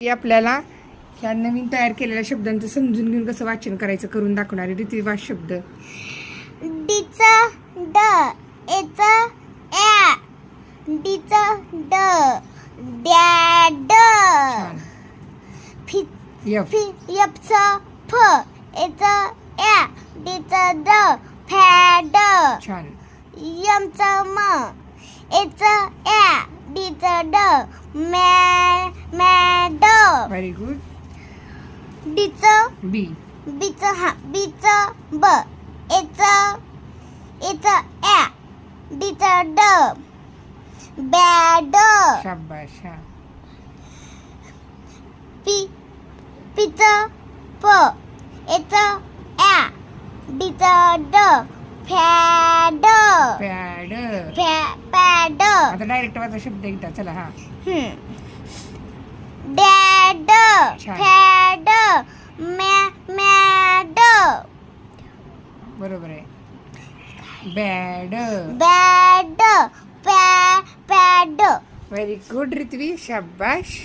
आपल्याला ह्या नवीन तयार केलेल्या शब्दांचं समजून घेऊन कसं वाचन करायचं करून दाखवणारे रीतिरिवाज शब्द. डीचं ड एचं डीचं ड डॅड. छान. फि यपचं एचं डीचं ड छान. यमचं म एचं is the me me madam. Very good. It's a B. It's a it's a B. It's a it's a A. It's a dog. Bad. Shabash. P. It's a P. It's a A. It's a dog. Pad. Pad. Pad. Pad आता direct वाचा शब्द एकदा चला हा. Dad छान. Fad मॅ mad बरोबर आहे. बॅड बॅड पॅ पॅड व्हेरी गुड रित्वी शाबाश.